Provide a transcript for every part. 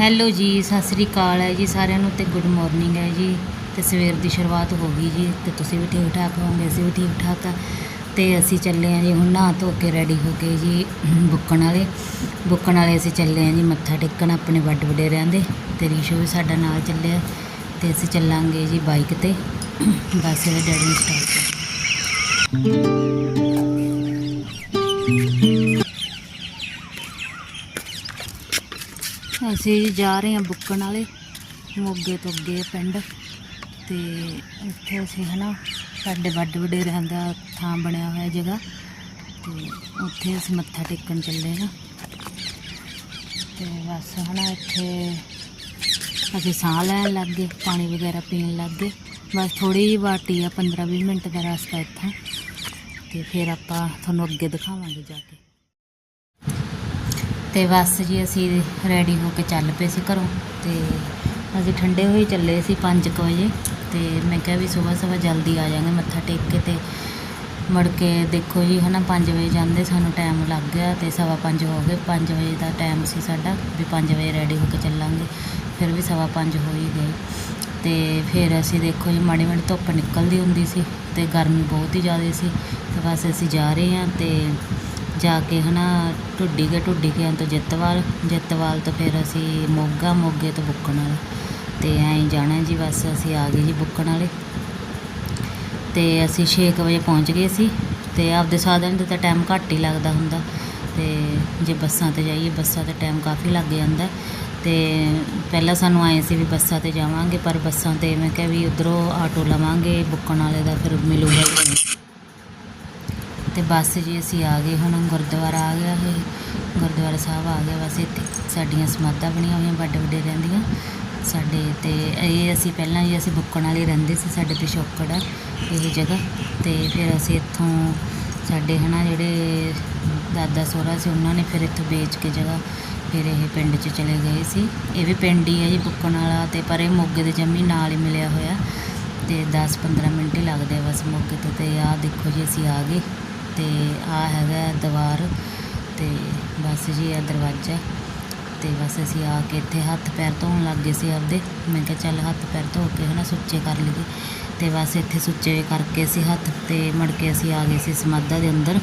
Hello ਜੀ, ਸਤਿ ਸ੍ਰੀ ਅਕਾਲ ਹੈ ਜੀ ਸਾਰਿਆਂ ਨੂੰ ਤੇ ਗੁੱਡ ਮਾਰਨਿੰਗ ਹੈ ਜੀ ਤੇ ਸਵੇਰ ਦੀ ਸ਼ੁਰੂਆਤ ਹੋ ਗਈ ਜੀ ਤੇ ਤੁਸੀਂ ਵੀ ਠੀਕ ਠਾਕ ਹੋਵੋਗੇ, ਅਸੀਂ ਵੀ ਠੀਕ ਠਾਕ ਆ ਤੇ ਅਸੀਂ ਚੱਲੇ ਆ ਜੀ ਹੁਣ ਨਹਾ ਧੋ ਕੇ ਰੈਡੀ ਹੋ ਕੇ ਜੀ ਬੁੱਕਣ ਵਾਲੇ ਬੁੱਕਣ ਵਾਲੇ ਅਸੀਂ ਚੱਲੇ ਆ ਜੀ ਮੱਥਾ ਟੇਕਣ ਆਪਣੇ ਵੱਡ ਵਡੇਰਿਆਂ ਦੇ ਤੇ ਰੀਸ਼ੋ ਵੀ ਸਾਡਾ ਨਾਲ ਚੱਲਿਆ ਤੇ ਅਸੀਂ ਚੱਲਾਂਗੇ ਜੀ ਬਾਈਕ ਤੇ, ਬਸ ਇਹਦੇ ਡੈਡੀ ਨੂੰ ਸਟਾਰਟ ਕਰ। ਅਸੀਂ ਜੀ ਜਾ ਰਹੇ ਹਾਂ ਬੁੱਕਣ ਵਾਲੇ ਮੋਗੇ ਤੋਂ ਅੱਗੇ ਪਿੰਡ। ਤੇ ਇੱਥੇ ਅਸੀਂ ਹਨਾ, ਸਾਡੇ ਵੱਡੇ ਵਡੇਰਿਆਂ ਦਾ ਥਾਂ ਬਣਿਆ ਹੋਇਆ ਜਗ੍ਹਾ। ਤੇ ਉੱਥੇ ਅਸੀਂ ਮੱਥਾ ਟੇਕਣ ਚੱਲੇ ਹਾਂ। ਤੇ ਬਸ ਹਨਾ, ਇੱਥੇ ਅਸੀਂ ਸਾਹ ਲੈਣ ਲੱਗ ਗਏ, ਪਾਣੀ ਵਗੈਰਾ ਪੀਣ ਲੱਗ ਗਏ। ਬਸ ਥੋੜੀ ਜਿਹੀ ਵਾਟੀ ਆ 15-20 ਮਿੰਟ ਦਾ ਰਸਤਾ ਇੱਥੋਂ। ਤੇ ਫਿਰ ਆਪਾਂ ਤੁਹਾਨੂੰ ਅੱਗੇ ਦਿਖਾਵਾਂਗੇ ਜਾ ਕੇ। ਤੇ ਬਸ ਜੀ ਅਸੀਂ ਰੈਡੀ ਹੋ ਕੇ ਚੱਲ ਪਏ ਸੀ ਘਰੋਂ ਤੇ ਅਸੀਂ ਠੰਡੇ ਹੋਏ ਚੱਲੇ ਸੀ 5 ਵਜੇ ਤੇ ਮੈਂ ਕਿਹਾ ਵੀ ਸਵੇਰ ਸਵੇਰ ਜਲਦੀ ਆ ਜਾਾਂਗੇ ਮੱਥਾ ਟੇਕ ਕੇ ਤੇ ਮੁੜ ਕੇ ਦੇਖੋ ਜੀ ਹਨਾ 5 ਵਜੇ ਜਾਂਦੇ ਸਾਨੂੰ ਟਾਈਮ ਲੱਗ ਗਿਆ ਤੇ ਸਵਾ ਪੰਜ ਹੋ ਗਏ। 5 ਵਜੇ ਦਾ ਟਾਈਮ ਸੀ ਸਾਡਾ ਵੀ 5 ਵਜੇ ਰੈਡੀ ਹੋ ਕੇ ਚੱਲਾਂਗੇ। ਫਿਰ ਵੀ ਸਵਾ ਪੰਜ ਹੋ ਹੀ ਗਏ। ਤੇ ਫਿਰ ਅਸੀਂ ਦੇਖੋ ਜੀ ਮਾੜੀ ਮਾੜੀ ਧੁੱਪ ਨਿਕਲਦੀ ਹੁੰਦੀ ਸੀ ਤੇ ਗਰਮੀ ਬਹੁਤ ਹੀ ਜ਼ਿਆਦਾ ਸੀ ਤੇ ਬਸ ਅਸੀਂ ਜਾ ਰਹੇ ਹਾਂ ਤੇ ਜਾ ਕੇ ਹੈ ਨਾ ਢੁੱਡੀ ਗਏ ਢੁੱਡੀ ਗਿਆ ਤੋਂ ਜਿੱਤਵਾਲ ਜਿੱਤਵਾਲ ਤੋਂ ਫਿਰ ਅਸੀਂ ਮੋਗਾ, ਮੋਗੇ ਤੋਂ ਬੁੱਕਣ ਵਾਲਾ। ਤੇ ਐਂ ਜਾਣਾ ਜੀ ਬਸ, ਅਸੀਂ ਆ ਗਏ ਜੀ ਬੁੱਕਣ ਵਾਲੇ। ਤੇ ਅਸੀਂ 6 ਵਜੇ ਪਹੁੰਚ ਗਏ ਸੀ। ਤੇ ਆਪਦੇ ਸਾਧਨ ਦੇ ਤਾਂ ਟਾਈਮ ਘੱਟ ਹੀ ਲੱਗਦਾ ਹੁੰਦਾ। ਤੇ ਜੇ ਬੱਸਾਂ ਤੇ ਜਾਈਏ, ਬੱਸਾਂ ਤੇ ਟਾਈਮ ਕਾਫੀ ਲੱਗ ਜਾਂਦਾ। ਤੇ ਪਹਿਲਾਂ ਸਾਨੂੰ ਆਏ ਸੀ ਵੀ ਬੱਸਾਂ ਤੇ ਜਾਵਾਂਗੇ, ਪਰ ਬੱਸਾਂ ਤੇ ਮੈਂ ਕਿਹਾ ਵੀ ਉਧਰੋਂ ਆਟੋ ਲਵਾਂਗੇ, ਬੁੱਕਣ ਵਾਲੇ ਦਾ ਫਿਰ ਮਿਲੂਗਾ ਤੇ ਬੱਸ ਜੀ ਅਸੀਂ ਆ ਗਏ ਹੁਣ ਗੁਰਦੁਆਰਾ ਆ ਗਿਆ ਇਹ। ਗੁਰਦੁਆਰਾ ਸਾਹਿਬ ਆ ਗਿਆ ਬਸ ਇੱਥੇ। ਸਾਡੀਆਂ ਸਮਾਧਾਂ ਬਣੀਆਂ ਹੋਈਆਂ, ਵੱਡੇ ਵੱਡੇ ਰਹਿੰਦੀਆਂ। ਸਾਡੇ ਤੇ ਇਹ ਅਸੀਂ ਪਹਿਲਾਂ ਜੀ ਅਸੀਂ ਬੁੱਕਣ ਵਾਲੇ ਰਹਿੰਦੇ ਸੀ, ਸਾਡੇ ਪਿਛੋਕੜ ਆ ਇਹ ਜਗ੍ਹਾ। ਤੇ ਫਿਰ ਅਸੀਂ ਇੱਥੋਂ ਸਾਡੇ ਹਨਾ ਜਿਹੜੇ ਦਾਦਾ ਸੋਹਰਾ ਸੀ, ਉਹਨਾਂ ਨੇ ਫਿਰ ਇੱਥੋਂ ਵੇਚ ਕੇ ਜਗ੍ਹਾ ਫਿਰ ਇਹ ਪਿੰਡ 'ਚ ਚਲੇ ਗਏ ਸੀ। ਇਹ ਵੀ ਪਿੰਡ ਹੀ ਹੈ ਜੀ ਬੁੱਕਣ ਵਾਲਾ ਤੇ ਪਰ ਇਹ ਮੋਗੇ ਦੇ ਜੰਮੀ ਨਾਲ ਹੀ ਮਿਲਿਆ ਹੋਇਆ। ਤੇ 10-15 ਮਿੰਟ ਹੀ ਲੱਗਦੇ ਆ ਬਸ ਮੋਗੇ ਤੋਂ ਤੇ ਆਹ ਦੇਖੋ ਜੀ ਅਸੀਂ ਆ ਗਏ। ਤੇ ਆ ਹੈਗਾ ਦੀਵਾਰ ਤੇ ਬਸ ਜੀ ਆ ਦਰਵਾਜ਼ਾ ਤੇ ਬਸ ਅਸੀਂ ਆ ਕੇ ਇੱਥੇ ਹੱਥ ਪੈਰ ਧੋਣ ਲੱਗ ਗਏ ਸੀ ਆਪਦੇ। ਮੈਂ ਕਿਹਾ ਚੱਲ ਹੱਥ ਪੈਰ ਧੋ ਕੇ ਹਨਾ ਸੁੱਚੇ ਕਰ ਲਈਏ। ਤੇ ਬਸ ਇੱਥੇ ਸੁੱਚੇ ਕਰਕੇ ਅਸੀਂ ਹੱਥ ਤੇ ਮੜ ਕੇ ਅਸੀਂ ਆ ਗਏ ਸੀ ਸਮਾਧਾ ਦੇ ਅੰਦਰ।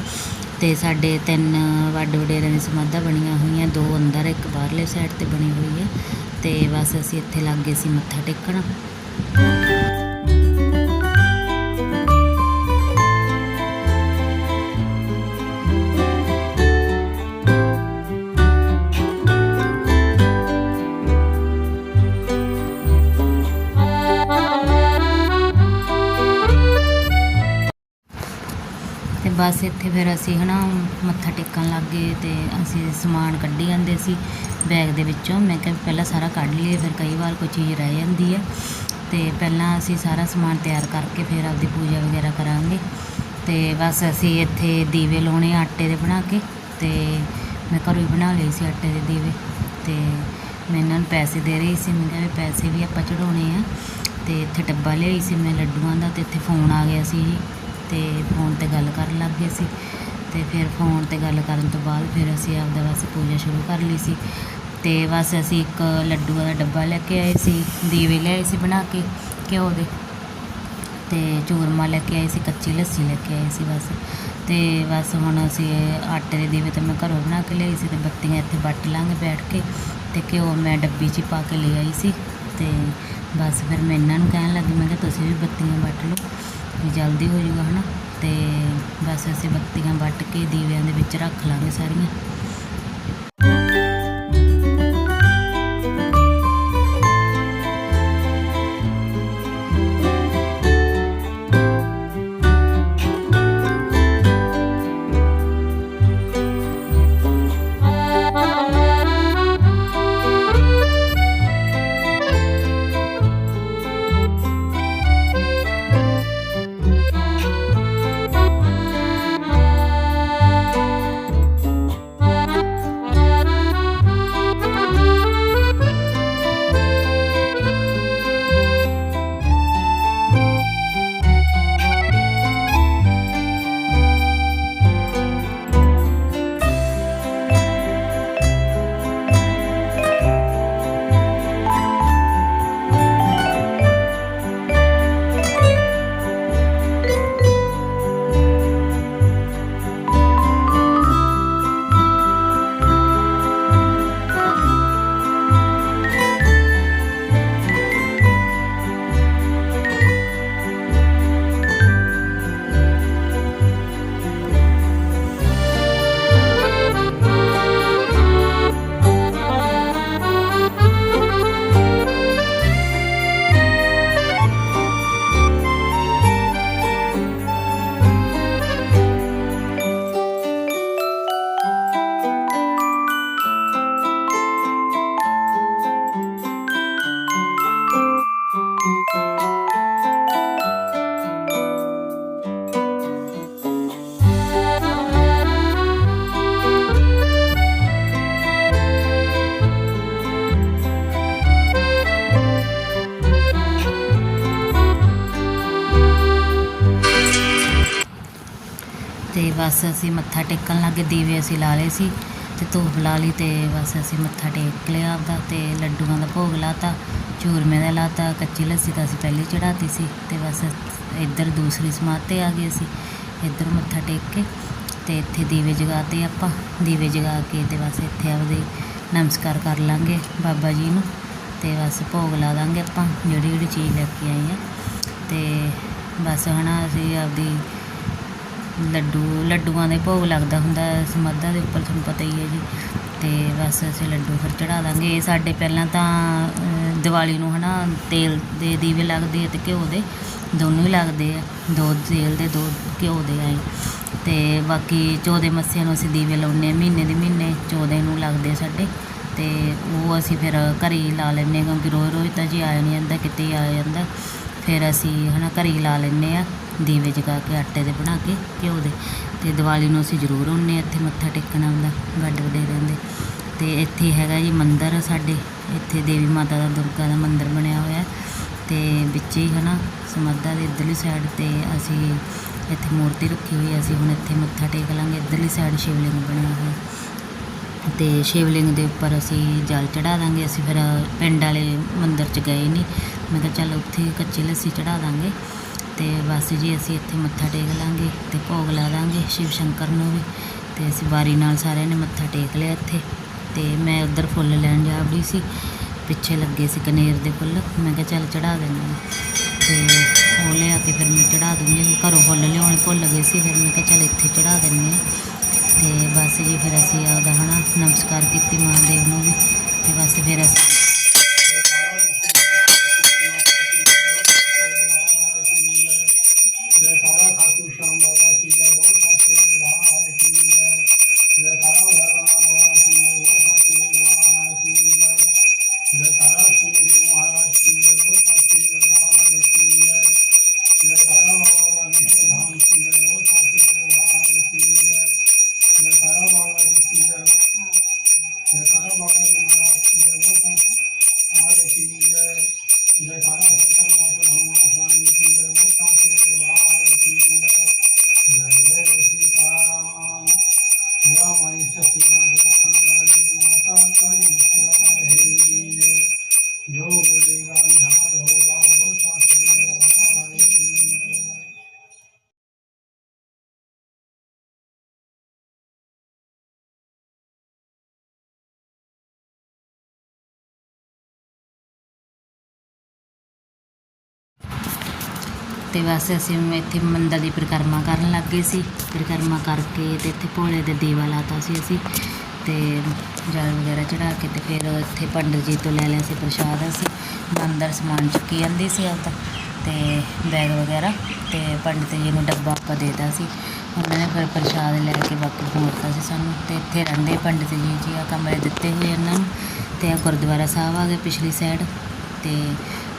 ਤੇ ਸਾਡੇ ਤਿੰਨ ਵੱਡ ਵਡੇਰਿਆਂ ਦੀ ਸਮਾਧਾ ਬਣੀਆਂ ਹੋਈਆਂ, ਦੋ ਅੰਦਰ, ਇੱਕ ਬਾਹਰਲੇ ਸਾਈਡ ਤੇ ਬਣੀ ਹੋਈ ਹੈ। ਤੇ ਬਸ ਅਸੀਂ ਇੱਥੇ ਲੱਗ ਗਏ ਸੀ ਮੱਥਾ ਟੇਕਣ। ਤੇ ਬਸ ਇੱਥੇ ਫਿਰ ਅਸੀਂ ਹਨਾ ਮੱਥਾ ਟੇਕਣ ਲੱਗ ਗਏ ਤੇ ਅਸੀਂ ਸਮਾਨ ਕੱਢੀ ਜਾਂਦੇ ਸੀ ਬੈਗ ਦੇ ਵਿੱਚੋਂ। ਮੈਂ ਕਿਹਾ ਪਹਿਲਾਂ ਸਾਰਾ ਕੱਢ ਲਈਏ, ਫਿਰ ਕਈ ਵਾਰ ਕੋਈ ਚੀਜ਼ ਰਹਿ ਜਾਂਦੀ ਹੈ ਤੇ ਪਹਿਲਾਂ ਅਸੀਂ ਸਾਰਾ ਸਮਾਨ ਤਿਆਰ ਕਰਕੇ ਫਿਰ ਆਪਦੀ ਪੂਜਾ ਵਗੈਰਾ ਕਰਾਂਗੇ। ਤੇ ਬਸ ਅਸੀਂ ਇੱਥੇ ਦੀਵੇ ਲਾਉਣੇ ਆਟੇ ਦੇ ਬਣਾ ਕੇ ਤੇ ਮੈਂ ਘਰੋਂ ਹੀ ਬਣਾ ਲਈ ਸੀ ਆਟੇ ਦੇ ਦੀਵੇ। ਤੇ ਮੈਂ ਇਹਨਾਂ ਨੂੰ ਪੈਸੇ ਦੇ ਰਹੀ ਸੀ, ਮੈਂ ਕਿਹਾ ਵੀ ਪੈਸੇ ਵੀ ਆਪਾਂ ਚੜਾਉਣੇ ਆ। ਤੇ ਇੱਥੇ ਡੱਬਾ ਲਿਆਈ ਸੀ ਮੈਂ ਲੱਡੂਆਂ ਦਾ ਤੇ ਇੱਥੇ ਫੋਨ ਆ ਗਿਆ ਸੀ ਅਤੇ ਫੋਨ ਤੇ ਗੱਲ ਕਰਨ ਲੱਗ ਗਏ ਸੀ ਅਤੇ ਫਿਰ ਫੋਨ ਤੇ ਗੱਲ ਕਰਨ ਤੋਂ ਬਾਅਦ ਫਿਰ ਅਸੀਂ ਆਪਦਾ ਬਸ ਪੂਜਾ ਸ਼ੁਰੂ ਕਰ ਲਈ ਸੀ ਅਤੇ ਬਸ ਅਸੀਂ ਇੱਕ ਲੱਡੂਆਂ ਦਾ ਡੱਬਾ ਲੈ ਕੇ ਆਏ ਸੀ, ਦੀਵੇ ਲਿਆਏ ਸੀ ਬਣਾ ਕੇ ਘਿਓ ਦੇ ਅਤੇ ਚੂਰਮਾ ਲੈ ਕੇ ਆਏ ਸੀ, ਕੱਚੀ ਲੱਸੀ ਲੈ ਕੇ ਆਏ ਸੀ ਬਸ ਅਤੇ ਬਸ ਹੁਣ ਅਸੀਂ ਆਟੇ ਦੇ ਦੀਵੇ ਤਾਂ ਮੈਂ ਘਰੋਂ ਬਣਾ ਕੇ ਲਿਆਈ ਸੀ ਅਤੇ ਬੱਤੀਆਂ ਇੱਥੇ ਵੱਟ ਲਾਂਗੇ ਬੈਠ ਕੇ ਅਤੇ ਘਿਓ ਮੈਂ ਡੱਬੀ 'ਚ ਹੀ ਪਾ ਕੇ ਲੈ ਆਈ ਸੀ ਅਤੇ ਬਸ ਫਿਰ ਮੈਂ ਇਹਨਾਂ ਨੂੰ ਕਹਿਣ ਲੱਗੀ, ਮੈਂ ਕਿਹਾ ਤੁਸੀਂ ਵੀ ਬੱਤੀਆਂ ਵੱਟ ਲਓ। ਵੀ ਜਲਦੀ ਹੋ ਜਾਊਗਾ ਨਾ ਅਤੇ ਬਸ ਅਸੀਂ ਬੱਤੀਆਂ ਵੱਟ ਕੇ ਦੀਵਿਆਂ ਦੇ ਵਿੱਚ ਰੱਖ ਲਾਂਗੇ ਸਾਰੀਆਂ। ਬਸ ਅਸੀਂ ਮੱਥਾ ਟੇਕਣ ਲੱਗੇ, ਦੀਵੇ ਅਸੀਂ ਲਾ ਲਏ ਸੀ ਤੇ ਧੂਪ ਲਾ ਲਈ ਤੇ ਬਸ ਅਸੀਂ ਮੱਥਾ ਟੇਕ ਲਿਆ ਆਪਦਾ ਤੇ ਲੱਡੂਆਂ ਦਾ ਭੋਗ ਲਾਤਾ, ਚੂਰਮੇ ਦਾ ਲਾਤਾ, ਕੱਚੀ ਲੱਸੀ ਤਾਂ ਅਸੀਂ ਪਹਿਲੇ ਚੜਾਤੀ ਸੀ ਤੇ ਬਸ ਇੱਧਰ ਦੂਸਰੀ ਸਮਾਧ ਤੇ ਆ ਗਏ ਅਸੀਂ, ਇੱਧਰ ਮੱਥਾ ਟੇਕ ਕੇ ਤੇ ਇੱਥੇ ਦੀਵੇ ਜਗਾਤੇ ਆਪਾਂ, ਦੀਵੇ ਜਗਾ ਕੇ ਤੇ ਬਸ ਇੱਥੇ ਆਪਦੇ ਨਮਸਕਾਰ ਕਰ ਲਾਂਗੇ ਬਾਬਾ ਜੀ ਨੂੰ ਤੇ ਬਸ ਭੋਗ ਲਾ ਦਾਂਗੇ ਆਪਾਂ, ਜਿਹੜੀ ਜਿਹੜੀ ਚੀਜ਼ ਲੈ ਕੇ ਆਏ ਆ ਤੇ ਬਸ ਹਨਾ ਅਸੀਂ ਆਪਦੀ ਲੱਡੂ, ਲੱਡੂਆਂ ਦੇ ਭੋਗ ਲੱਗਦਾ ਹੁੰਦਾ ਸਮਾਧਾਂ ਦੇ ਉੱਪਰ ਤੁਹਾਨੂੰ ਪਤਾ ਹੀ ਹੈ ਜੀ। ਅਤੇ ਬਸ ਅਸੀਂ ਲੱਡੂ ਫਿਰ ਚੜਾ ਦਾਂਗੇ। ਇਹ ਸਾਡੇ ਪਹਿਲਾਂ ਤਾਂ ਦੀਵਾਲੀ ਨੂੰ ਹੈ ਨਾ ਤੇਲ ਦੇ ਦੀਵੇ ਲੱਗਦੇ ਆ ਤੇ ਘਿਓ ਦੇ, ਦੋਨੋਂ ਹੀ ਲੱਗਦੇ ਆ। ਦੋ ਤੇਲ ਦੇ, ਦੋ ਘਿਓ ਦੇ ਆਏ। ਅਤੇ ਬਾਕੀ ਚੌਦੇ ਮੱਸਿਆਂ ਨੂੰ ਅਸੀਂ ਦੀਵੇ ਲਾਉਂਦੇ ਹਾਂ ਮਹੀਨੇ ਦੇ ਮਹੀਨੇ ਚੌਦੇ ਨੂੰ ਲੱਗਦੇ ਆ ਸਾਡੇ। ਅਤੇ ਉਹ ਅਸੀਂ ਫਿਰ ਘਰੇ ਹੀ ਲਾ ਲੈਂਦੇ ਹਾਂ ਕਿਉਂਕਿ ਰੋਜ਼ ਰੋਜ਼ ਤਾਂ ਜੀ ਆਇਆ ਨਹੀਂ ਜਾਂਦਾ, ਕਿਤੇ ਆ ਜਾਂਦਾ। ਫਿਰ ਅਸੀਂ ਹਨਾ ਘਰੇ ਹੀ ਲਾ ਲੈਂਦੇ ਆ। ਦੀਵੇ ਜਗਾ ਕੇ, ਆਟੇ ਦੇ ਬਣਾ ਕੇ, ਘਿਓ ਦੇ। ਤੇ ਦੀਵਾਲੀ ਨੂੰ ਅਸੀਂ ਜ਼ਰੂਰ ਆਉਂਦੇ ਹਾਂ, ਇੱਥੇ ਮੱਥਾ ਟੇਕਣ ਆਉਂਦਾ ਗੱਡ ਵਡੇਰਿਆਂ ਦੇ। ਤੇ ਇੱਥੇ ਹੈਗਾ ਜੀ ਮੰਦਿਰ ਸਾਡੇ, ਇੱਥੇ ਦੇਵੀ ਮਾਤਾ ਦਾ ਦੁਰਗਾ ਦਾ ਮੰਦਿਰ ਬਣਿਆ ਹੋਇਆ। ਤੇ ਵਿੱਚ ਹੀ ਹਨਾ ਸਮਾਧਾ ਦੇ ਇੱਧਰਲੀ ਸਾਈਡ ਤੇ ਅਸੀਂ ਇੱਥੇ ਮੂਰਤੀ ਰੱਖੀ ਹੋਈ ਅਸੀਂ ਹੁਣ ਇੱਥੇ ਮੱਥਾ ਟੇਕ ਲਾਂਗੇ, ਇੱਧਰਲੀ ਸਾਈਡ ਸ਼ਿਵਲਿੰਗ ਬਣਿਆ ਹੋਇਆ। ਤੇ ਸ਼ਿਵਲਿੰਗ ਦੇ ਉੱਪਰ ਅਸੀਂ ਜਲ ਚੜਾ ਦਾਂਗੇ, ਅਸੀਂ ਫਿਰ ਪਿੰਡ ਵਾਲੇ ਮੰਦਿਰ 'ਚ ਗਏ ਨਹੀਂ ਮੈਂ ਕਿਹਾ ਚੱਲ ਉੱਥੇ ਕੱਚੀ ਲੱਸੀ ਚੜਾ ਦਾਂਗੇ। ਤੇ ਬਸ ਜੀ ਅਸੀਂ ਇੱਥੇ ਮੱਥਾ ਟੇਕ ਲਾਂਗੇ ਤੇ ਭੋਗ ਲਾ ਦਾਂਗੇ ਸ਼ਿਵ ਸ਼ੰਕਰ ਨੂੰ ਵੀ ਤੇ ਅਸੀਂ ਵਾਰੀ ਨਾਲ ਸਾਰਿਆਂ ਨੇ ਮੱਥਾ ਟੇਕ ਲਿਆ ਇੱਥੇ ਤੇ ਮੈਂ ਉੱਧਰ ਫੁੱਲ ਲੈਣ ਜਾ ਵੜੀ ਸੀ, ਪਿੱਛੇ ਲੱਗੇ ਸੀ ਕਨੇਰ ਦੇ ਫੁੱਲ, ਮੈਂ ਕਿਹਾ ਚੱਲ ਚੜਾ ਦਿੰਦਾ ਹਾਂ ਤੇ ਉਹ ਲਿਆ ਕੇ ਫਿਰ ਮੈਂ ਚੜਾ ਦੂੰਗੀ ਘਰੋਂ ਫੁੱਲ ਲਿਆਉਣ ਭੁੱਲ ਗਏ ਸੀ, ਫਿਰ ਮੈਂ ਕਿਹਾ ਚੱਲ ਇੱਥੇ ਚੜਾ ਦਿੰਦੇ ਹਾਂ ਤੇ ਬਸ ਜੀ ਫਿਰ ਅਸੀਂ ਆਪਦਾ ਹਨਾ ਨਮਸਕਾਰ ਕੀਤੀ ਮਹਾਦੇਵ ਨੂੰ ਵੀ ਤੇ ਬਸ ਫਿਰ ਅਸੀਂ ਤੇ ਬਸ ਅਸੀਂ ਇੱਥੇ ਮੰਦਰ ਦੀ ਪਰਿਕਰਮਾ ਕਰਨ ਲੱਗ ਗਏ ਸੀ। ਪਰਿਕਰਮਾ ਕਰਕੇ ਤੇ ਇੱਥੇ ਭੋਲੇ ਦੇ ਦੀਵਾ ਲਾਤਾ ਸੀ ਅਸੀਂ ਤੇ ਜਲ ਵਗੈਰਾ ਚੜਾ ਕੇ ਤੇ ਫਿਰ ਇੱਥੇ ਪੰਡਤ ਜੀ ਤੋਂ ਲੈ ਲਿਆ ਸੀ ਪ੍ਰਸ਼ਾਦ। ਅਸੀਂ ਮੰਦਰ ਸਮਾਨ ਚੁੱਕੀ ਜਾਂਦੀ ਸੀ ਆਪਦਾ ਤੇ। ਬੈਗ ਵਗੈਰਾ ਤੇ ਪੰਡਤ ਜੀ ਨੂੰ ਡੱਬਾ ਆਪਾਂ ਦੇਤਾ ਸੀ। ਉਹਨਾਂ ਨੇ ਫਿਰ ਪ੍ਰਸ਼ਾਦ ਲੈ ਕੇ ਬਾਕੀ ਮੋੜਤਾ ਸੀ ਸਾਨੂੰ ਤੇ ਇੱਥੇ ਰਹਿੰਦੇ ਪੰਡਤ ਜੀ ਜੀ ਆ ਕਮਰੇ ਦਿੱਤੇ ਹੋਏ ਇਹਨਾਂ ਨੂੰ ਤੇ ਆ ਗੁਰਦੁਆਰਾ ਸਾਹਿਬ ਆ ਗਏ ਪਿਛਲੀ ਸਾਈਡ ਤੇ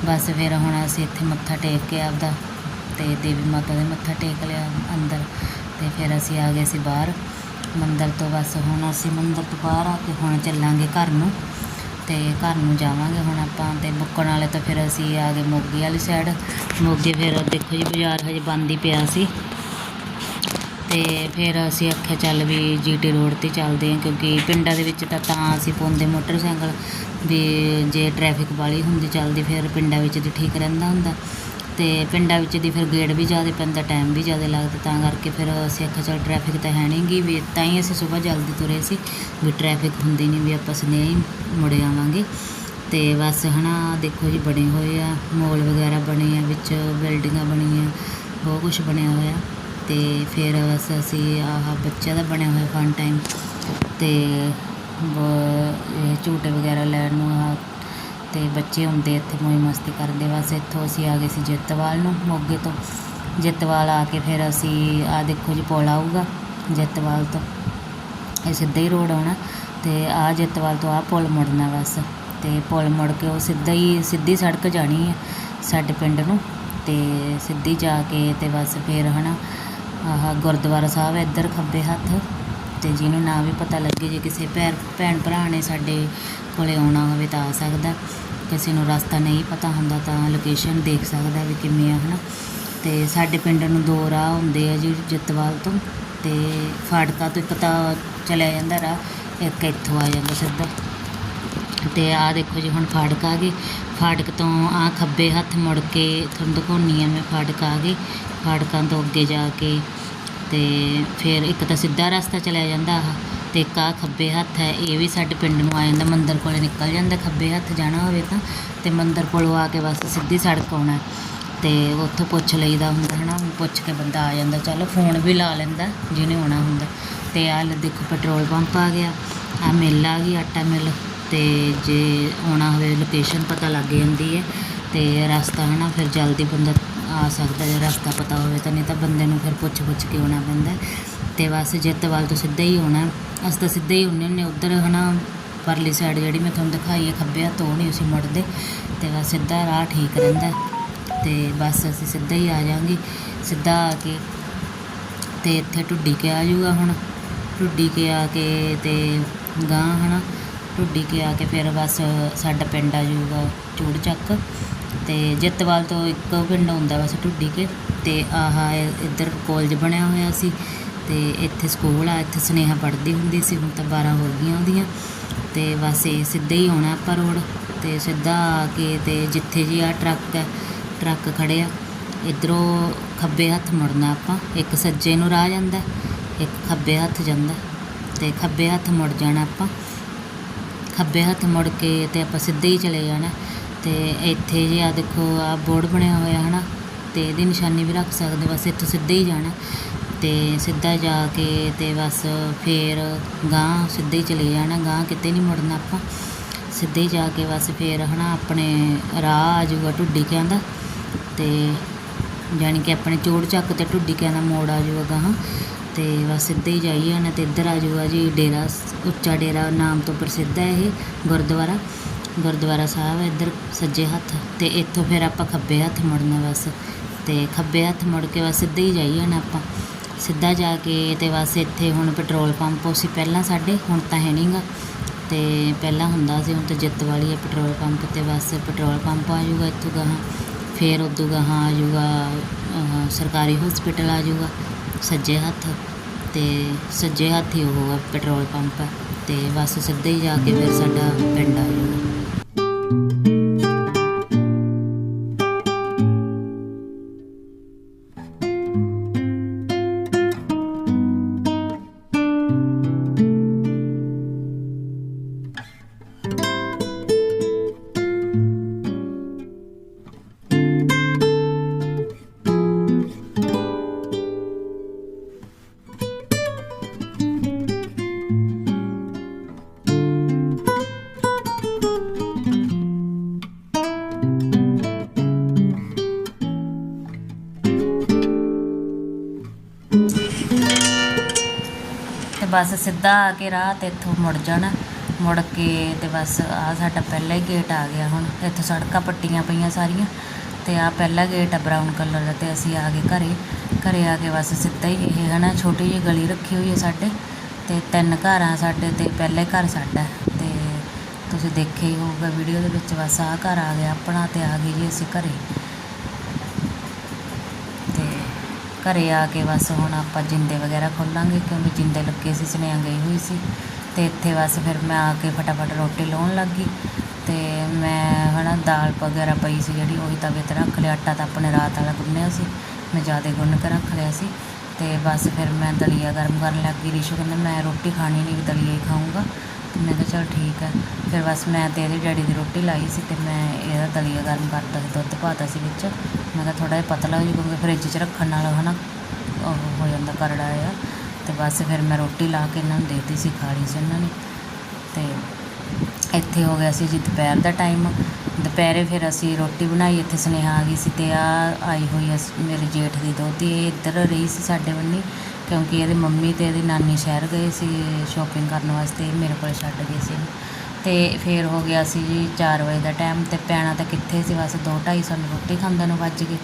ਬਸ ਫਿਰ ਹੁਣ ਅਸੀਂ ਇੱਥੇ ਮੱਥਾ ਟੇਕ ਕੇ ਆਪਦਾ ਅਤੇ ਦੇਵੀ ਮਾਤਾ ਦੇ ਮੱਥਾ ਟੇਕ ਲਿਆ ਅੰਦਰ ਅਤੇ ਫਿਰ ਅਸੀਂ ਆ ਗਏ ਸੀ ਬਾਹਰ। ਮੰਦਰ ਤੋਂ ਬਸ ਹੁਣ ਅਸੀਂ ਮੰਦਰ ਤੋਂ ਬਾਹਰ ਆ ਕੇ ਹੁਣ ਚੱਲਾਂਗੇ ਘਰ ਨੂੰ ਅਤੇ ਘਰ ਨੂੰ ਜਾਵਾਂਗੇ ਹੁਣ ਆਪਾਂ ਅਤੇ ਮੁੱਕਣ ਵਾਲੇ ਤੋਂ ਫਿਰ ਅਸੀਂ ਆ ਗਏ ਮੋਗੇ ਵਾਲੀ ਸਾਈਡ ਮੋਗੇ ਫਿਰ ਦੇਖੋ ਜੀ ਬਾਜ਼ਾਰ ਹਜੇ ਬੰਦ ਹੀ ਪਿਆ ਸੀ। ਤੇ ਫਿਰ ਅਸੀਂ ਆਖਿਆ ਚੱਲ ਵੀ ਜੀਟੀ ਰੋਡ ਤੇ ਚੱਲਦੇ ਹਾਂ ਕਿਉਂਕਿ ਪਿੰਡਾਂ ਦੇ ਵਿੱਚ ਤਾਂ ਤਾਂ ਅਸੀਂ ਪਾਉਂਦੇ ਮੋਟਰਸਾਈਕਲ ਵੀ ਜੇ ਟ੍ਰੈਫਿਕ ਵਾਲੀ ਹੁੰਦੀ ਚੱਲਦੀ ਫਿਰ ਪਿੰਡਾਂ ਵਿੱਚ ਦੀ ਠੀਕ ਰਹਿੰਦਾ ਹੁੰਦਾ। ਅਤੇ ਪਿੰਡਾਂ ਵਿੱਚ ਦੀ ਫਿਰ ਗੇੜ ਵੀ ਜ਼ਿਆਦਾ ਪੈਂਦਾ ਟਾਈਮ ਵੀ ਜ਼ਿਆਦਾ ਲੱਗਦਾ, ਤਾਂ ਕਰਕੇ ਫਿਰ ਅਸੀਂ ਆਖਿਆ ਚੱਲ ਟ੍ਰੈਫਿਕ ਤਾਂ ਹੈ ਨਹੀਂਗੀ ਵੀ ਤਾਂ ਹੀ ਅਸੀਂ ਸਵੇਰ ਜਲਦੀ ਤੁਰੇ ਸੀ ਵੀ ਟ੍ਰੈਫਿਕ ਹੁੰਦੀ ਨਹੀਂ ਵੀ ਆਪਾਂ ਸਨੇਹ ਹੀ ਮੁੜ ਆਵਾਂਗੇ। ਅਤੇ ਬਸ ਹਨਾ, ਦੇਖੋ ਜੀ ਬਣੇ ਹੋਏ ਆ ਮੋਲ ਵਗੈਰਾ ਬਣੇ ਆ, ਵਿੱਚ ਬਿਲਡਿੰਗਾਂ ਬਣੀਆਂ, ਬਹੁਤ ਕੁਝ ਬਣਿਆ ਹੋਇਆ। ਅਤੇ ਫਿਰ ਬਸ ਅਸੀਂ ਆਹ ਬੱਚਿਆਂ ਦਾ ਬਣਿਆ ਹੋਇਆ ਫਨ ਟਾਈਮ ਅਤੇ ਝੂਟੇ ਵਗੈਰਾ ਲੈਣ ਨੂੰ ਆ ਤੇ ਬੱਚੇ ਹੁੰਦੇ ਇੱਥੇ ਮੌਜ ਮਸਤੀ ਕਰਦੇ। ਬਸ ਇੱਥੋਂ ਅਸੀਂ ਆ ਗਏ ਸੀ ਜਿੱਤਵਾਲ ਨੂੰ। ਮੋਗੇ ਤੋਂ ਜਿੱਤਵਾਲ ਆ ਕੇ ਫਿਰ ਅਸੀਂ ਆ ਦੇਖੋ ਜੀ ਪੁਲ ਆਊਗਾ ਜਿੱਤਵਾਲ ਤੋਂ। ਇਹ ਸਿੱਧਾ ਹੀ ਰੋਡ ਆਉਣਾ ਤੇ ਆ ਜਿੱਤਵਾਲ ਤੋਂ ਆ ਪੁਲ ਮੁੜਨਾ ਬਸ। ਤੇ ਪੁਲ ਮੁੜ ਕੇ ਉਹ ਸਿੱਧਾ ਹੀ, ਸਿੱਧੀ ਸੜਕ ਜਾਣੀ ਹੈ ਸਾਡੇ ਪਿੰਡ ਨੂੰ। ਤੇ ਸਿੱਧੀ ਜਾ ਕੇ ਤੇ ਬਸ ਫਿਰ ਹਨਾ, ਆਹ ਗੁਰਦੁਆਰਾ ਸਾਹਿਬ ਇੱਧਰ ਖੱਬੇ ਹੱਥ। ਤੇ ਜਿਹਨੂੰ ਨਾ ਵੀ ਪਤਾ ਲੱਗੇ ਜੇ ਕਿਸੇ ਭੈਣ ਭੈਣ ਭਰਾ ਨੇ ਸਾਡੇ ਕੋਲੇ ਆਉਣਾ ਹੋਵੇ ਤਾਂ ਆ ਸਕਦਾ। ਕਿਸੇ ਨੂੰ ਰਸਤਾ ਨਹੀਂ ਪਤਾ ਹੁੰਦਾ ਤਾਂ ਲੋਕੇਸ਼ਨ ਦੇਖ ਸਕਦਾ ਵੀ ਕਿਵੇਂ ਆ, ਹਨਾ। ਤੇ ਸਾਡੇ ਪਿੰਡ ਨੂੰ ਦੋ ਰਾਹ ਹੁੰਦੇ ਆ ਜੀ, ਜਤਵਾਲ ਤੋਂ ਤੇ ਫਾਟਕਾ ਤੋਂ ਇੱਕ ਤਾਂ ਚਲਿਆ ਜਾਂਦਾ ਰਾਹ, ਇੱਕ ਇੱਥੋਂ ਆ ਜਾਂਦਾ ਸਿੱਧਾ। ਤੇ ਆਹ ਦੇਖੋ ਜੀ, ਹੁਣ ਫਾਟਕ ਆ ਗਏ ਫਾਟਕ ਤੋਂ ਆ ਖੱਬੇ ਹੱਥ ਮੁੜ ਕੇ ਤੁਹਾਨੂੰ ਦਿਖਾਉਂਦੀ ਆ ਮੈਂ ਫਾਟਕ ਆ ਗਈ। ਫਾਟਕਾਂ ਤੋਂ ਅੱਗੇ ਜਾ ਕੇ ਤੇ ਫਿਰ ਇੱਕ ਤਾਂ ਸਿੱਧਾ ਰਸਤਾ ਚਲਿਆ ਜਾਂਦਾ ਆਹ। ਤੇ ਇੱਕ ਖੱਬੇ ਹੱਥ ਹੈ, ਇਹ ਵੀ ਸਾਡੇ ਪਿੰਡ ਨੂੰ ਆ ਜਾਂਦਾ, ਮੰਦਰ ਕੋਲੇ ਨਿਕਲ ਜਾਂਦਾ, ਖੱਬੇ ਹੱਥ ਜਾਣਾ ਹੋਵੇ ਤਾਂ, ਤੇ ਮੰਦਰ ਕੋਲੋਂ ਆ ਕੇ ਬਸ ਸਿੱਧੀ ਸੜਕ ਆਉਣਾ ਤੇ ਉੱਥੋਂ ਪੁੱਛ ਲਈਦਾ ਹੁੰਦਾ, ਹਨਾ ਪੁੱਛ ਕੇ ਬੰਦਾ ਆ ਜਾਂਦਾ, ਚੱਲ ਫੋਨ ਵੀ ਲਾ ਲੈਂਦਾ, ਜਿਹਨੇ ਆਉਣਾ ਹੁੰਦਾ। ਤੇ ਆਹ ਦੇਖੋ, ਪੈਟਰੋਲ ਪੰਪ ਆ ਗਿਆ ਆ ਮਿੱਲ ਆ ਗਈ, ਆਟਾ ਮਿੱਲ। ਤੇ ਜੇ ਆਉਣਾ ਹੋਵੇ, ਲੋਕੇਸ਼ਨ ਪਤਾ ਲੱਗ ਜਾਂਦੀ ਹੈ। ਤੇ ਰਸਤਾ, ਹਨਾ, ਫਿਰ ਜਲਦੀ ਬੰਦਾ ਆ ਸਕਦਾ ਜੇ ਰਸਤਾ ਪਤਾ ਹੋਵੇ ਤਾਂ ਨਹੀਂ ਤਾਂ ਬੰਦੇ ਨੂੰ ਫਿਰ ਪੁੱਛ ਪੁੱਛ ਕੇ ਆਉਣਾ ਪੈਂਦਾ ਤੇ ਬਸ ਜਿੱਤ ਵੱਲ ਤੋਂ ਸਿੱਧਾ ਹੀ ਆਉਣਾ ਅਸੀਂ ਤਾਂ ਸਿੱਧਾ ਹੀ ਹੁੰਨੇ ਹੁੰਨੇ ਉੱਧਰ ਹਨਾ, ਪਰਲੀ ਸਾਈਡ ਜਿਹੜੀ ਮੈਂ ਤੁਹਾਨੂੰ ਦਿਖਾਈ ਹੈ, ਖੱਬੇ ਹੱਥ ਉਹ ਨਹੀਂ ਅਸੀਂ ਮੁੜਦੇ। ਤੇ ਬਸ ਸਿੱਧਾ ਰਾਹ ਠੀਕ ਰਹਿੰਦਾ ਤੇ ਬਸ ਅਸੀਂ ਸਿੱਧਾ ਹੀ ਆ ਜਾਾਂਗੇ ਸਿੱਧਾ ਆ ਕੇ ਤੇ ਇੱਥੇ ਢੁੱਡੀ ਕੇ ਆ ਜਾਊਗਾ ਹੁਣ। ਢੁੱਡੀ ਕੇ ਆ ਕੇ ਤੇ ਗਾਂ ਹਨਾ, ਢੁੱਡੀ ਕੇ ਆ ਕੇ ਫਿਰ ਬਸ ਸਾਡਾ ਪਿੰਡ ਆ ਜਾਊਗਾ ਚੂੜ ਚੱਕ। ਅਤੇ ਜਿੱਤਵਾਲ ਤੋਂ ਇੱਕ ਪਿੰਡ ਆਉਂਦਾ ਬਸ ਢੁੱਡੀ ਕੇ ਅਤੇ ਆਹ ਇੱਧਰ ਕੋਲਜ ਬਣਿਆ ਹੋਇਆ ਸੀ ਅਤੇ ਇੱਥੇ ਸਕੂਲ ਆ, ਇੱਥੇ ਸੁਨੇਹਾ ਪੜ੍ਹਦੀ ਹੁੰਦੀ ਸੀ, ਹੁਣ ਤਾਂ 12 ਹੋ ਗਈਆਂ ਉਹਦੀਆਂ ਅਤੇ ਬਸ ਇਹ ਸਿੱਧਾ ਹੀ ਆਉਣਾ ਆਪਾਂ ਰੋਡ ਅਤੇ ਸਿੱਧਾ ਆ ਕੇ ਅਤੇ ਜਿੱਥੇ ਜੀ ਆ ਟਰੱਕ ਹੈ ਟਰੱਕ ਖੜ੍ਹੇ ਆ ਇੱਧਰੋਂ ਖੱਬੇ ਹੱਥ ਮੁੜਨਾ ਆਪਾਂ, ਇੱਕ ਸੱਜੇ ਨੂੰ ਰਾਹ ਜਾਂਦਾ, ਇੱਕ ਖੱਬੇ ਹੱਥ ਜਾਂਦਾ ਅਤੇ ਖੱਬੇ ਹੱਥ ਮੁੜ ਜਾਣਾ ਆਪਾਂ, ਖੱਬੇ ਹੱਥ ਮੁੜ ਕੇ ਅਤੇ ਆਪਾਂ ਸਿੱਧੇ ਹੀ ਚਲੇ ਜਾਣਾ ਤੇ ਇੱਥੇ ਜੇ ਆ ਦੇਖੋ ਆ ਬੋਰਡ ਬਣਿਆ ਹੋਇਆ ਹਨਾ, ਤੇ ਇਹਦੀ ਨਿਸ਼ਾਨੀ ਵੀ ਰੱਖ ਸਕਦੇ ਬਸ ਇੱਥੋਂ ਸਿੱਧੇ ਹੀ ਜਾਣਾ। ਤੇ ਸਿੱਧਾ ਜਾ ਕੇ ਤੇ ਬਸ ਫੇਰ ਗਾਂ ਸਿੱਧੇ ਹੀ ਚਲੇ ਜਾਣਾ ਗਾਂ ਕਿਤੇ ਨਹੀਂ ਮੁੜਨਾ ਆਪਾਂ। ਸਿੱਧੇ ਹੀ ਜਾ ਕੇ ਬਸ ਫੇਰ ਹਨਾ ਆਪਣੇ ਰਾਹ ਆ ਜਾਊਗਾ ਢੁੱਡੀ ਕਿਆਂ ਦਾ, ਤੇ ਜਾਣੀ ਕਿ ਆਪਣੇ ਚੋੜ ਚੱਕ ਤੇ ਢੁੱਡੀ ਕਿਆਂ ਦਾ ਮੋੜ ਆ ਜਾਊਗਾ ਗਾਹਾਂ। ਤੇ ਬਸ ਸਿੱਧੇ ਹੀ ਜਾਈ ਜਾਣਾ ਤੇ ਇੱਧਰ ਆ ਜਾਊਗਾ ਜੀ ਡੇਰਾ, ਉੱਚਾ ਡੇਰਾ ਨਾਮ ਤੋਂ ਪ੍ਰਸਿੱਧ ਹੈ ਇਹ ਗੁਰਦੁਆਰਾ। ਗੁਰਦੁਆਰਾ ਸਾਹਿਬ ਹੈ ਇੱਧਰ ਸੱਜੇ ਹੱਥ ਅਤੇ ਇੱਥੋਂ ਫਿਰ ਆਪਾਂ ਖੱਬੇ ਹੱਥ ਮੁੜਨਾ ਬਸ। ਅਤੇ ਖੱਬੇ ਹੱਥ ਮੁੜ ਕੇ ਬਸ ਸਿੱਧੇ ਹੀ ਜਾਈ ਜਾਣਾ ਆਪਾਂ। ਸਿੱਧਾ ਜਾ ਕੇ ਅਤੇ ਬਸ ਇੱਥੇ ਹੁਣ ਪੈਟਰੋਲ ਪੰਪ ਸੀ ਪਹਿਲਾਂ ਸਾਡੇ, ਹੁਣ ਤਾਂ ਹੈ ਨਹੀਂਗਾ ਤੇ ਪਹਿਲਾਂ ਹੁੰਦਾ ਸੀ, ਹੁਣ ਤਾਂ ਜਿੱਤ ਵਾਲੀ ਹੈ ਪੈਟਰੋਲ ਪੰਪ ਤੇ ਬਸ ਪੈਟਰੋਲ ਪੰਪ ਆ ਜਾਊਗਾ ਇੱਥੋਂ ਗਾਹਾਂ। ਫਿਰ ਉਦੋਂ ਗਾਹਾਂ ਆ ਜਾਊਗਾ ਸਰਕਾਰੀ ਹਸਪੀਟਲ ਆ ਜਾਊਗਾ, ਸੱਜੇ ਹੱਥ। ਤੇ ਸੱਜੇ ਹੱਥ ਹੀ ਉਹ ਪੈਟਰੋਲ ਪੰਪ ਹੈ ਤੇ ਬਸ ਸਿੱਧੇ ਹੀ ਜਾ ਕੇ ਫਿਰ ਸਾਡਾ ਪਿੰਡ ਆ ਜਾਊਗਾ। ਬਸ ਸਿੱਧਾ ਆ ਕੇ ਰਾਹ ਤੇ ਇੱਥੋਂ ਮੁੜ ਜਾਣਾ। ਮੁੜ ਕੇ ਤੇ ਬਸ ਆ ਸਾਡਾ ਪਹਿਲਾ ਹੀ ਗੇਟ ਆ ਗਿਆ ਹੁਣ। ਇੱਥੋਂ ਸੜਕਾਂ ਪੱਟੀਆਂ ਪਈਆਂ ਸਾਰੀਆਂ ਤੇ ਆ ਪਹਿਲਾ ਗੇਟ ਆ ਬਰਾਊਨ ਕਲਰ ਦਾ ਤੇ ਅਸੀਂ ਆ ਗਏ ਘਰੇ। ਘਰੇ ਆ ਕੇ ਬਸ ਸਿੱਧਾ ਹੀ ਇਹ ਹੈ ਨਾ ਛੋਟੀ ਜਿਹੀ ਗਲੀ ਰੱਖੀ ਹੋਈ ਹੈ ਸਾਡੇ ਤੇ ਤਿੰਨ ਘਰ ਆ ਸਾਡੇ ਤੇ ਪਹਿਲੇ ਘਰ ਸਾਡਾ। ਹੈ ਤੇ ਤੁਸੀਂ ਦੇਖਿਆ ਹੀ ਹੋਊਗਾ ਵੀਡੀਓ ਦੇ ਵਿੱਚ ਬਸ ਆ ਘਰ ਆ ਗਿਆ ਆਪਣਾ ਤੇ ਆ ਗਏ ਜੀ ਅਸੀਂ ਘਰੇ ਤੇ ਘਰੇ ਆ ਕੇ ਬਸ ਹੁਣ ਆਪਾਂ ਜਿੰਦੇ ਵਗੈਰਾ ਖੋਲਾਂਗੇ, ਕਿਉਂਕਿ ਜਿੰਦੇ ਲੱਗੇ ਸੀ, ਸੁਨੇਹਾ ਗਈ ਹੋਈ ਸੀ। ਤੇ ਇੱਥੇ ਬਸ ਫਿਰ ਮੈਂ ਆ ਕੇ ਫਟਾਫਟ ਰੋਟੀ ਲਾਉਣ ਲੱਗੀ ਤੇ ਮੈਂ ਹਨਾ, ਦਾਲ ਵਗੈਰਾ ਪਈ ਸੀ ਜਿਹੜੀ, ਉਹੀ ਤਵੇ ਤੇ ਰੱਖ ਲਿਆ। ਆਟਾ ਤਾਂ ਆਪਣੇ ਰਾਤ ਵਾਲਾ ਗੁੰਨਿਆ ਸੀ। ਮੈਂ ਜ਼ਿਆਦਾ ਗੁੰਨ ਕੇ ਰੱਖ ਲਿਆ ਸੀ। ਤੇ ਬਸ ਫਿਰ ਮੈਂ ਦਲੀਆ ਗਰਮ ਕਰਨ ਲੱਗੀ ਰਿਸ਼ੂ ਕਹਿੰਦਾ, ਮੈਂ ਰੋਟੀ ਖਾਣੀ ਨਹੀਂ ਦਲੀਆ ਹੀ ਖਾਊਂਗਾ। ਮੈਂ ਕਿਹਾ ਚਲ ਠੀਕ ਹੈ ਫਿਰ ਬਸ ਮੈਂ ਤੇ ਇਹਦੇ ਡੈਡੀ ਦੀ ਰੋਟੀ ਲਾਈ ਸੀ ਤੇ ਮੈਂ ਇਹਦਾ ਦਲੀਆ ਗਰਮ ਕਰਤਾ ਸੀ ਦੁੱਧ ਪਾਤਾ ਸੀ ਵਿੱਚ। ਮੈਂ ਕਿਹਾ ਥੋੜਾ ਜਿਹਾ ਪਤਲਾ ਹੋ ਜੀ ਕਿਉਂਕਿ ਫਰਿੱਜ 'ਚ ਰੱਖਣ ਨਾਲ ਹਨਾ ਉਹ ਹੋ ਜਾਂਦਾ ਕਰੜਾ ਆ ਤੇ ਬਸ ਫਿਰ ਮੈਂ ਰੋਟੀ ਲਾ ਕੇ ਇਹਨਾਂ ਨੂੰ ਦੇਤੀ ਸੀ ਖਾ ਲਈ ਸੀ ਇਹਨਾਂ ਨੇ। ਤੇ ਇੱਥੇ ਹੋ ਗਿਆ ਸੀ ਜੀ ਦੁਪਹਿਰ ਦਾ ਟਾਈਮ ਦੁਪਹਿਰੇ ਫਿਰ ਅਸੀਂ ਰੋਟੀ ਬਣਾਈ, ਇੱਥੇ ਸੁਨੇਹਾ ਆ ਗਈ ਸੀ ਤੇ ਆ ਆਈ ਹੋਈ ਆ ਮੇਰੇ ਜੇਠ ਦੀ ਦੋਤੀ ਇਹ ਇੱਧਰ ਰਹੀ ਸੀ ਸਾਡੇ ਬੰਨੀ ਕਿਉਂਕਿ ਇਹਦੀ ਮੰਮੀ ਤੇ ਇਹਦੀ ਨਾਨੀ ਸ਼ਹਿਰ ਗਏ ਸੀ ਸ਼ੋਪਿੰਗ ਕਰਨ ਵਾਸਤੇ, ਮੇਰੇ ਕੋਲ ਛੱਡ ਗਏ ਸੀ। ਤੇ ਫਿਰ ਹੋ ਗਿਆ ਸੀ ਜੀ 4 ਵਜੇ ਦਾ ਟਾਈਮ ਤੇ ਪੈਣਾ ਤਾਂ ਕਿੱਥੇ ਸੀ, ਬਸ 2:30 ਸਾਨੂੰ ਰੋਟੀ ਖਾਂਦੇ ਨੂੰ ਵੱਜ ਗਏ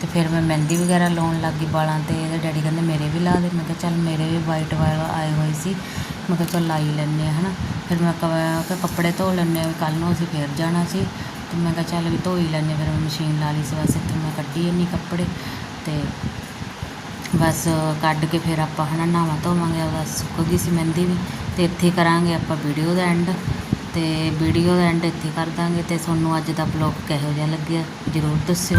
ਤੇ ਫਿਰ ਮੈਂ ਮਹਿੰਦੀ ਵਗੈਰਾ ਲਾਉਣ ਲੱਗ ਗਈ ਵਾਲਾਂ ਤੇ, ਇਹਦੇ ਡੈਡੀ ਕਹਿੰਦੇ ਮੇਰੇ ਵੀ ਲਾ ਦੇ। ਮੈਂ ਕਿਹਾ ਚੱਲ ਮੇਰੇ ਵੀ ਵਾਈਟ ਵਾਲ ਆਏ ਹੋਏ ਸੀ, ਮੈਂ ਕਿਹਾ ਚੱਲ ਲਾਈ ਲੈਂਦੇ ਹਾਂ, ਹਨਾ। ਫਿਰ ਮੈਂ ਕਹਾਂ ਕਿ ਕੱਪੜੇ ਧੋ ਲੈਂਦੇ ਹਾਂ ਕੱਲ ਨੂੰ ਅਸੀਂ ਫਿਰ ਜਾਣਾ ਸੀ। ਤੇ ਮੈਂ ਕਿਹਾ ਚੱਲ ਵੀ ਧੋਈ ਹੀ ਲੈਂਦੇ ਫਿਰ ਮੈਂ ਮਸ਼ੀਨ ਲਾ ਲਈ ਸੀ ਬਸ, ਇੱਥੇ ਮੈਂ ਕੱਢੀ ਇੰਨੀ ਕੱਪੜੇ। ਤੇ ਬਸ ਕੱਢ ਕੇ ਫਿਰ ਆਪਾਂ ਹਨਾ ਨਹਾਵਾਂ ਧੋਵਾਂਗੇ ਬਸ ਸੁੱਕ ਗਈ ਸੀ ਮਹਿੰਦੀ ਵੀ, ਤੇ ਇੱਥੇ ਕਰਾਂਗੇ ਆਪਾਂ ਵੀਡੀਓ ਦਾ ਐਂਡ ਤੇ ਵੀਡੀਓ ਦਾ ਐਂਡ ਇੱਥੇ ਕਰ ਦਾਂਗੇ, ਤੇ ਤੁਹਾਨੂੰ ਅੱਜ ਦਾ ਬਲੌਗ ਕਿਹੋ ਜਿਹਾ ਲੱਗਿਆ, ਜਰੂਰ ਦੱਸਿਓ।